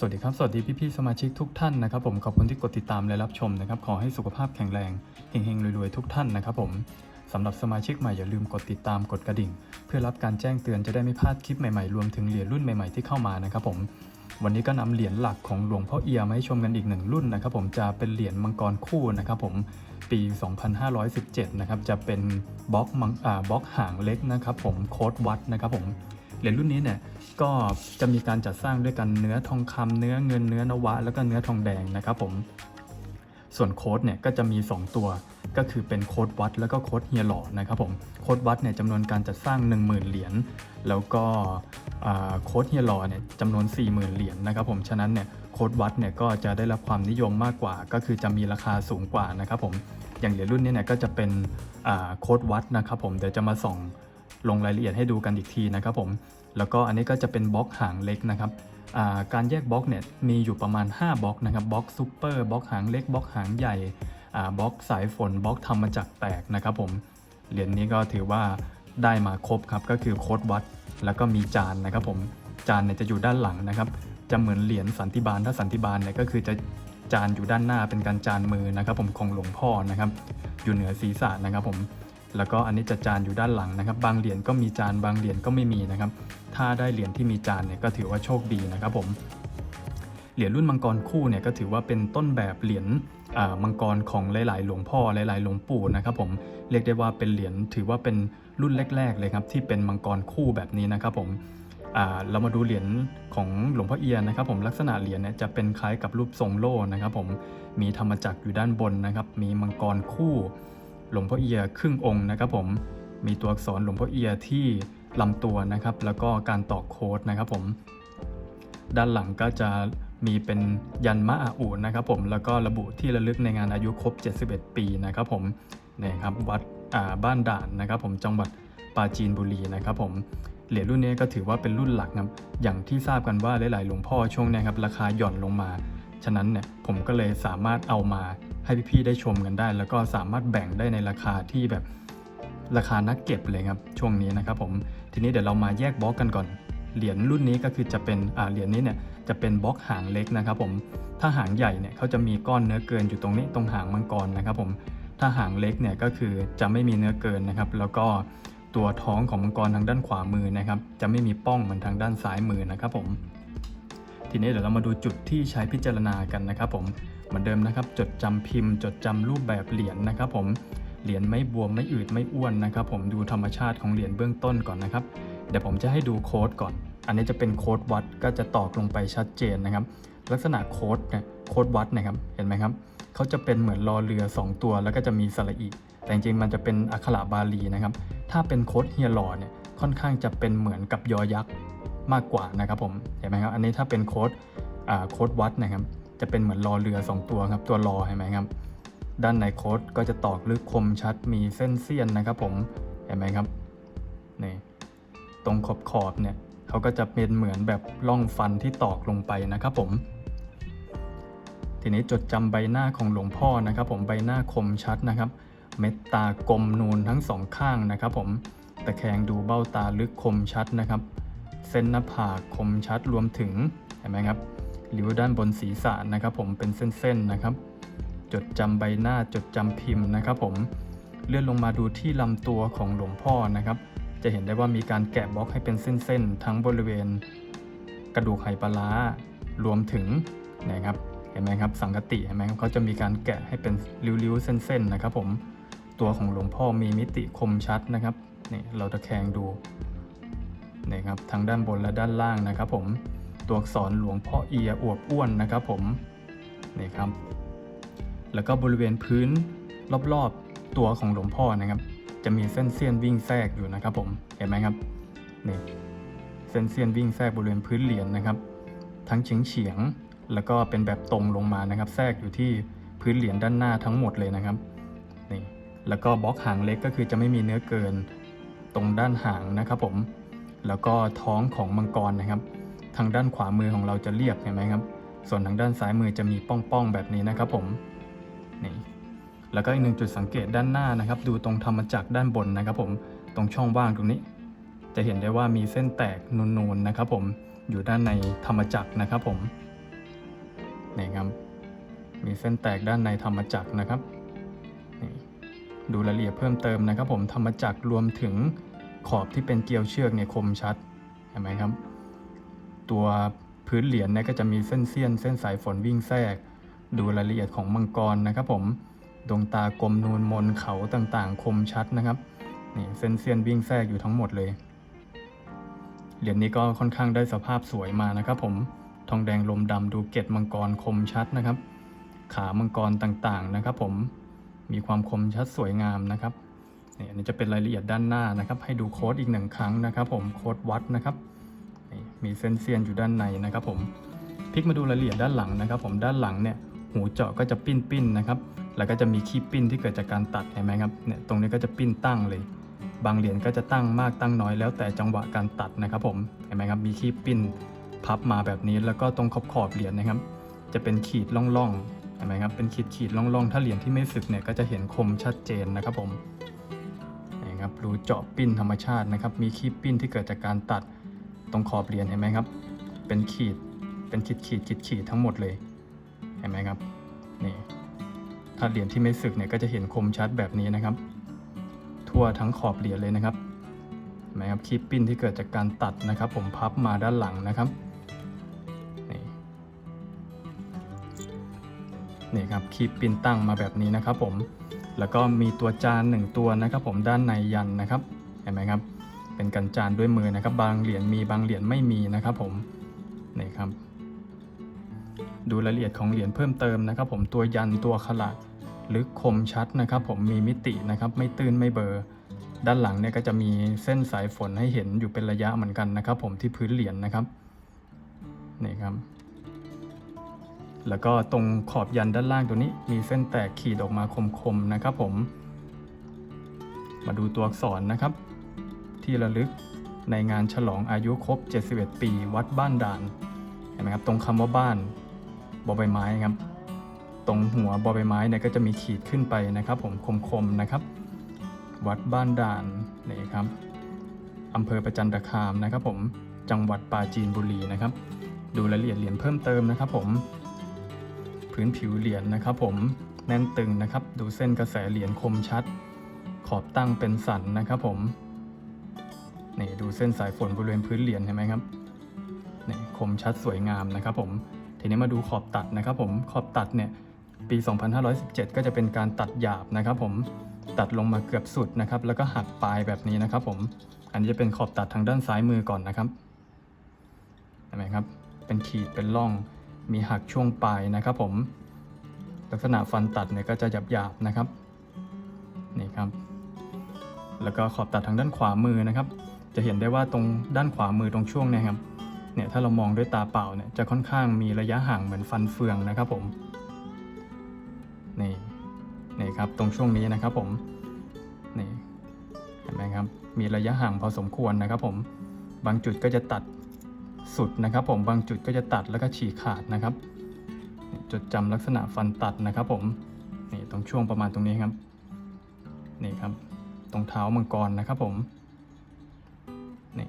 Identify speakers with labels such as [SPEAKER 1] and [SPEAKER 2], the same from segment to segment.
[SPEAKER 1] สวัสดีครับ สวัสดีพี่ๆสมาชิกทุกท่านนะครับผมขอบคุณที่กดติดตามและรับชมนะครับขอให้สุขภาพแข็งแรงเฮงๆรวยๆทุกท่านนะครับผมสำหรับสมาชิกใหม่อย่าลืมกดติดตามกดกระดิ่ง เพื่อรับการแจ้งเตือนจะได้ไม่พลาดคลิปใหม่ๆรวมถึงเหรียญรุ่นใหม่ๆที่เข้ามานะครับผมวันนี้ก็นำเหรียญหลักของหลวงพ่อเอียมาให้ชมกันอีกหนึ่งรุ่นนะครับผมจะเป็นเหรียญมังกรคู่นะครับผมปี 2517 นะครับจะเป็นบล็อกมังอ่าบล็อกหางเล็กนะครับผมโค้ดวัดนะครับผม เหรียญรุ่นนี้เนี่ยก็จะมีการจัดสร้างด้วยกันเนื้อทองคำเนื้อเงินเนื้อนวะ แล้วก็เนื้อทองแดงนะครับผมส่วนโค้ดเนี่ยก็จะมี 2 ตัวก็คือเป็นโค้ดวัด แล้วก็โค้ดเฮียหล่อนะครับผมโค้ดวัดเนี่ยจำนวนการจัดสร้าง 10,000 เหรียญแล้วก็โค้ดเฮียหล่อเนี่ยจำนวน 40,000 เหรียญนะครับผมฉะนั้นเนี่ยโค้ดวัดเนี่ยก็จะได้รับความนิยมมากกว่า ก็คือจะมีราคาสูงกว่านะครับผมอย่างเหรียญรุ่นนี้เนี่ยก็จะเป็นโค้ดวัดนะครับผมเดี๋ยวจะมาส่อง ลงรายละเอียดให้ดูกันอีกทีนะครับผม แล้วก็อันนี้ก็จะเป็นบล็อกหางเล็กนะครับการแยกบล็อกเนี่ยมีอยู่ประมาณ 5บล็อกนะครับบล็อกซูเปอร์บล็อกหางเล็กบล็อกหางใหญ่บล็อกสายฝนบล็อกทำมาจากแตกนะครับผมเหรียญนี้ก็ถือว่าได้มาครบครับก็คือโคดวัด แล้วก็มีจานนะครับผมจานเนี่ยจะอยู่ด้านหลังนะครับจะเหมือนเหรียญสันติบาลถ้าสันติบาลเนี่ยก็คือจะจานอยู่ด้านหน้าเป็นการจานมือนะครับผมของหลวงพ่อนะครับอยู่เหนือศีรษะนะครับผม แล้วก็อันนี้จะจานอยู่ด้านหลังนะครับ บางเหรียญก็มีจานบางเหรียญก็ไม่มีนะครับ ถ้าได้เหรียญที่มีจานเนี่ยก็ถือว่าโชคดีนะครับผม เหรียญรุ่นมังกรคู่เนี่ยก็ถือว่าเป็นต้นแบบเหรียญมังกรของหลาย ๆ หลวงพ่อหลาย ๆ หลวงปู่นะครับผม เรียกได้ว่าเป็นเหรียญถือว่าเป็นรุ่นแรก ๆ เลยครับที่เป็นมังกรคู่แบบนี้นะครับผมเรามาดูเหรียญของหลวงพ่อเอียนะครับผมลักษณะเหรียญเนี่ยจะเป็นคล้ายกับรูปทรงโล่นะครับผมมีธรรมจักรอยู่ด้านบนนะครับ มีมังกรคู่ หลวงพ่อเอียครึ่งองค์นะครับผมมีตัวอักษรหลวงพ่อเอียที่ลำตัวนะครับ แล้วก็การตอกโค้ดนะครับผม ด้านหลังก็จะมีเป็นยันมะอาอุนะครับผมแล้วก็ระบุที่ระลึกในงานอายุครบ 71 ปีนะครับผมนี่ครับวัดบ้านด่านนะครับผมจังหวัดปราจีนบุรีนะครับผมเหรียญรุ่นนี้ก็ถือว่าเป็นรุ่นหลักครับอย่างที่ทราบกันว่าหลายๆ หลวงพ่อช่วงนี้ครับราคาหย่อนลงมา ฉะนั้นเนี่ยผมก็เลยสามารถเอามาให้พี่ๆได้ชมกันได้ แล้วก็สามารถแบ่งได้ในราคาที่แบบราคานักเก็บเลยครับช่วงนี้นะครับผมทีนี้เดี๋ยวเรามาแยกบล็อกกันก่อน เหรียญรุ่นนี้ก็คือจะเป็นอ่าเหรียญนี้เนี่ยจะเป็นบล็อกหางเล็กนะครับผมถ้าหางใหญ่เนี่ยเขาจะมีก้อนเนื้อเกินอยู่ตรงนี้ตรงหางมังกรนะครับผมถ้าหางเล็กเนี่ยก็คือจะไม่มีเนื้อเกินนะครับแล้วก็ตัวท้องของมังกรทางด้านขวามือนะครับจะไม่มีป้องเหมือนทางด้านซ้ายมือนะครับผม ทีนี้เดี๋ยวเรามาดูจุดที่ใช้พิจารณากันนะครับผมเหมือนเดิมนะครับ จดจำพิมพ์ จดจำรูปแบบเหรียญนะครับผมเหรียญไม่บวมไม่อืดไม่อ้วนนะครับ ผมดูธรรมชาติของเหรียญเบื้องต้นก่อนนะครับ เดี๋ยวผมจะให้ดูโค้ดก่อน อันนี้จะเป็นโค้ดวัดก็จะตอกลงไปชัดเจนนะครับ ลักษณะโค้ดเนี่ยโค้ดวัดนะครับเห็นไหมครับเขาจะเป็นเหมือนรอเรือ 2 ตัว แล้วก็จะมีสระอีแต่จริงๆมันจะเป็นอักขระบาลีนะครับ ถ้าเป็นโค้ดเฮียหลอเนี่ยค่อนข้างจะเป็นเหมือนกับยอยักษ์ มากกว่านะครับผมเห็นไหมครับอันนี้ถ้าเป็นโค้ดโค้ดวัดนะครับ จะเป็นเหมือนรอเรือ 2 ตัวครับ ตัวรอเห็นไหมครับ ด้านในโค้ดก็จะตอกลึกคมชัดมีเส้นเสี้ยนนะครับผมเห็นไหมครับนี่ตรงขอบขอบเนี่ยเขาก็จะเป็นเหมือนแบบร่องฟันที่ตอกลงไปนะครับผม ทีนี้จดจำใบหน้าของหลวงพ่อนะครับ ผมใบหน้าคมชัดนะครับ เม็ดตากลมนูนทั้งสองข้างนะครับ ผมตะแคงดูเบ้าตาลึกคมชัดนะครับ เส้นหน้าผากคมชัดรวมถึงเห็นไหมครับริ้วด้านบนศีรษะนะครับ ผมเป็นเส้นๆนะครับ จดจำใบหน้าจดจำพิมพ์นะครับ ผมเลื่อนลงมาดูที่ลำตัวของหลวงพ่อนะครับ จะเห็นได้ว่ามีการแกะบล็อกให้เป็นเส้นๆทั้งบริเวณ กระดูกไหปลาร้ารวมถึงนะครับเห็นไหมครับสังกติเห็นไหมครับเขาจะมีการแกะให้เป็นริ้วๆเส้นๆนะครับ ผมตัวของหลวงพ่อมีมิติคมชัดนะครับนี่เราตะแคงดู นี่ครับทั้งด้านบนและด้านล่างนะครับผมตัวอักษรหลวงพ่อเอียอวบอ้วนนะครับผมนี่ครับแล้วก็บริเวณพื้นรอบๆตัวของหลวงพ่อนะครับ จะมีเส้นเสี้ยนวิ่งแทรกอยู่นะครับผมเห็นไหมครับนี่เส้นเสี้ยนวิ่งแทรกบริเวณพื้นเหรียญนะครับ ทั้งเฉียงเฉียงแล้วก็เป็นแบบตรงลงมานะครับ แทรกอยู่ที่พื้นเหรียญด้านหน้าทั้งหมดเลยนะครับนี่แล้วก็บล็อกหางเล็กก็คือจะไม่มีเนื้อเกินตรงด้านหางนะครับผม แล้วก็ท้องของมังกรนะครับ ทางด้านขวามือของเราจะเรียบเห็นไหมครับ ส่วนทางด้านซ้ายมือจะมีป้องๆแบบนี้นะครับผมนี่แล้วก็อีกหนึ่งจุดสังเกตด้านหน้านะครับ ดูตรงธรรมจักรด้านบนนะครับ ผมตรงช่องว่างตรงนี้ จะเห็นได้ว่ามีเส้นแตกนูนๆนะครับ ผมอยู่ด้านในธรรมจักรนะครับ ผมนี่ครับมีเส้นแตกด้านในธรรมจักรนะครับดูรายละเอียดเพิ่มเติมนะครับ ผมธรรมจักรรวมถึง ขอบที่เป็นเกลียวเชือกเนี่ยคมชัดเห็นไหมครับ ตัวพื้นเหรียญเนี่ยก็จะมีเส้นเสี้ยน เส้นสายฝนวิ่งแทรก ดูรายละเอียดของมังกรนะครับ ผมดวงตากลมนูนมนเขาต่างๆ คมชัดนะครับนี่เส้นเสี้ยนวิ่งแทรกอยู่ทั้งหมดเลยเหรียญนี้ก็ค่อนข้างได้สภาพสวยมานะครับ ผมทองแดงลมดำดูเกล็ดมังกรคมชัดนะครับ ขามังกรต่างๆนะครับ ผมมีความคมชัดสวยงามนะครับ นี่อันนี้จะเป็นรายละเอียดด้านหน้านะครับ ให้ดูโค้ดอีกหนึ่งครั้งนะครับ ผมโค้ดวัดนะครับนี่มีเส้นเซียนอยู่ด้านในนะครับ ผมพลิกมาดูรายละเอียดด้านหลังนะครับ ผมด้านหลังเนี่ยหูเจาะก็จะปิ้นปิ้นนะครับ แล้วก็จะมีขี้ปิ้นที่เกิดจากการตัดเห็นไหมครับเนี่ยตรงนี้ก็จะปิ้นตั้งเลย บางเหรียญก็จะตั้งมากตั้งน้อยแล้วแต่จังหวะการตัดนะครับ ผมเห็นไหมครับมีขี้ปิ้นพับมาแบบนี้แล้วก็ตรงขอบขอบเหรียญนะครับ จะเป็นขีดล่องๆเห็นไหมครับเป็นขีดขีดล่องๆ ถ้าเหรียญที่ไม่สึกเนี่ยก็จะเห็นคมชัดเจนนะครับผม นี่ครับรูเจาะปิ้นธรรมชาตินะครับ มีขีดปิ้นที่เกิดจากการตัดตรงขอบเหรียญเห็นไหมครับ เป็นขีดเป็นขีดขีดขีดขีดทั้งหมดเลยเห็นไหมครับนี่ถ้าเหรียญที่ไม่สึกเนี่ยก็จะเห็นคมชัดแบบนี้นะครับ ทั่วทั้งขอบเหรียญเลยนะครับเห็นไหมครับคีปปิ้นที่เกิดจากการตัดนะครับ ผมพับมาด้านหลังนะครับนี่นี่ครับคีปปิ้นตั้งมาแบบนี้นะครับผม แล้วก็มีตัวจานหนึ่งตัวนะครับ ผมด้านในยันนะครับ เห็นไหมครับ เป็นกันจานด้วยมือนะครับ บางเหรียญมีบางเหรียญไม่มีนะครับ ผมนี่ครับ ดูรายละเอียดของเหรียญเพิ่มเติมนะครับ ผมตัวยันตัวขลักลึกคมชัดนะครับ ผมมีมิตินะครับ ไม่ตื้นไม่เบอร์ด้านหลังเนี่ยก็จะมีเส้นสายฝนให้เห็นอยู่เป็นระยะเหมือนกันนะครับ ผมที่พื้นเหรียญนะครับนี่ครับ แล้วก็ตรงขอบยันด้านล่างตัวนี้ มีเส้นแตกขีดออกมาคมๆนะครับผม มาดูตัวอักษรนะครับ ที่ระลึกในงานฉลองอายุครบ 71 ปี วัดบ้านด่านเห็นไหมครับ ตรงคำว่าบ้านบอใบไม้ครับ ตรงหัวบอใบไม้เนี่ยก็จะมีขีดขึ้นไปนะครับ ผมคมๆนะครับ วัดบ้านด่านนี่ครับอำเภอประจันตคามนะครับ ผมจังหวัดปราจีนบุรีนะครับ ดูรายละเอียดเหรียญเพิ่มเติมนะครับ ผม พื้นผิวเหรียญนะครับ ผมแน่นตึงนะครับ ดูเส้นกระแสเหรียญคมชัด ขอบตั้งเป็นสันนะครับผมนี่ดูเส้นสายฝนบริเวณพื้นเหรียญเห็นไหมครับนี่คมชัดสวยงามนะครับ ผมทีนี้มาดูขอบตัดนะครับ ผมขอบตัดเนี่ยปี 2517 ก็จะเป็นการตัดหยาบนะครับ ผมตัดลงมาเกือบสุดนะครับ แล้วก็หักปลายแบบนี้นะครับ ผมอันนี้จะเป็นขอบตัดทางด้านซ้ายมือก่อนนะครับเห็นไหมครับ เป็นขีดเป็นร่อง มีหักช่วงปลายนะครับผม ลักษณะฟันตัดเนี่ยก็จะหยาบๆนะครับนี่ครับ แล้วก็ขอบตัดทางด้านขวามือนะครับ จะเห็นได้ว่าตรงด้านขวามือตรงช่วงเนยครับเนี่ยถ้าเรามองด้วยตาเปล่าเนี่ยจะค่อนข้างมีระยะห่างเหมือนฟันเฟืองนะครับผมนี่นี่ครับตรงช่วงนี้นะครับผมนี่เห็นไหมครับมีระยะห่างพอสมควรนะครับผมบางจุดก็จะตัด สุดนะครับ ผมบางจุดก็จะตัดแล้วก็ฉีกขาดนะครับ จดจำลักษณะฟันตัดนะครับ ผมนี่ตรงช่วงประมาณตรงนี้ครับนี่ครับ ตรงเท้ามังกรนะครับผมนี่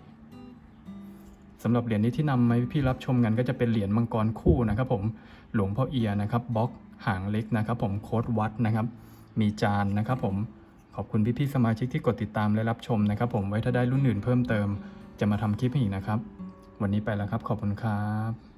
[SPEAKER 1] สำหรับเหรียญนี้ที่นำมาพี่รับชมกันก็จะเป็นเหรียญมังกรคู่นะครับ ผมหลวงพ่อเอียนะครับบล็อกหางเล็กนะครับ ผมโค้ดวัดนะครับ มีจานนะครับ ผมขอบคุณพี่ๆสมาชิกที่กดติดตามและรับชมนะครับ ผมไว้ถ้าได้รุ่นอื่นเพิ่มเติม จะมาทำคลิปให้อีกนะครับ วันนี้ไปแล้วครับ ขอบคุณครับ